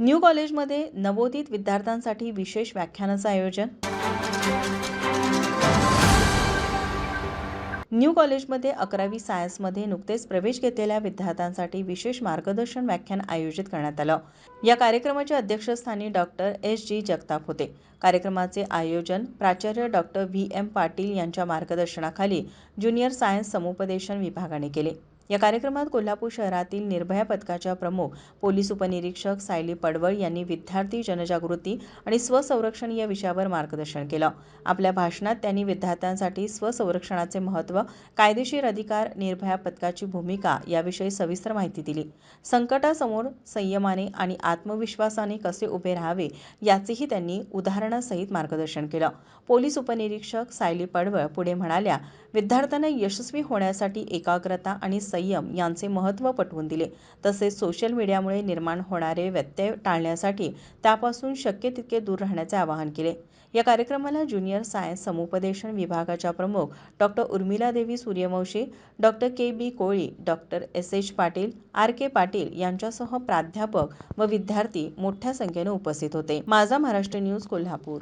New कॉलेजमध्ये नवोदित विद्यार्थ्यांसाठी विशेष व्याख्यानाचं आयोजन. न्यू कॉलेजमध्ये अकरावी सायन्समध्ये नुकतेच प्रवेश घेतलेल्या विद्यार्थ्यांसाठी विशेष मार्गदर्शन व्याख्यान आयोजित करण्यात आलं. या कार्यक्रमाच्या अध्यक्षस्थानी डॉक्टर एस. जी. जगताप होते. कार्यक्रमाचे आयोजन प्राचार्य डॉक्टर व्ही. एम. पाटील यांच्या मार्गदर्शनाखाली ज्युनियर सायन्स समुपदेशन विभागाने केले. या कार्यक्रमात कोल्हापूर शहरातील निर्भया पथकाच्या प्रमुख पोलीस उपनिरीक्षक सायली पडवळ यांनी विद्यार्थी जनजागृती आणि स्वसंरक्षण या विषयावर मार्गदर्शन केलं. आपल्या भाषणात त्यांनी विद्यार्थ्यांसाठी स्वसंरक्षणाचे महत्त्व कायदेशीर अधिकार निर्भया पथकाची भूमिका याविषयी सविस्तर माहिती दिली. संकटासमोर संयमाने आणि आत्मविश्वासाने कसे उभे राहावे याचेही त्यांनी उदाहरणासहित मार्गदर्शन केलं. पोलीस उपनिरीक्षक सायली पडवळ पुढे म्हणाल्या विद्यार्थ्यांना यशस्वी होण्यासाठी एकाग्रता आणि संयम यांचे महत्त्व पटवून दिले. तसेच सोशल मीडियामुळे निर्माण होणारे व्यत्यय टाळण्यासाठी त्यापासून शक्य तितके दूर राहण्याचे आवाहन केले. या कार्यक्रमाला ज्युनियर सायन्स समुपदेशन विभागाच्या प्रमुख doctor Urmila Devi Suryavanshi doctor K B Koli doctor S H Patil R K Patil यांच्यासह प्राध्यापक व विद्यार्थी मोठ्या संख्येने उपस्थित होते. माझा महाराष्ट्र न्यूज कोल्हापूर.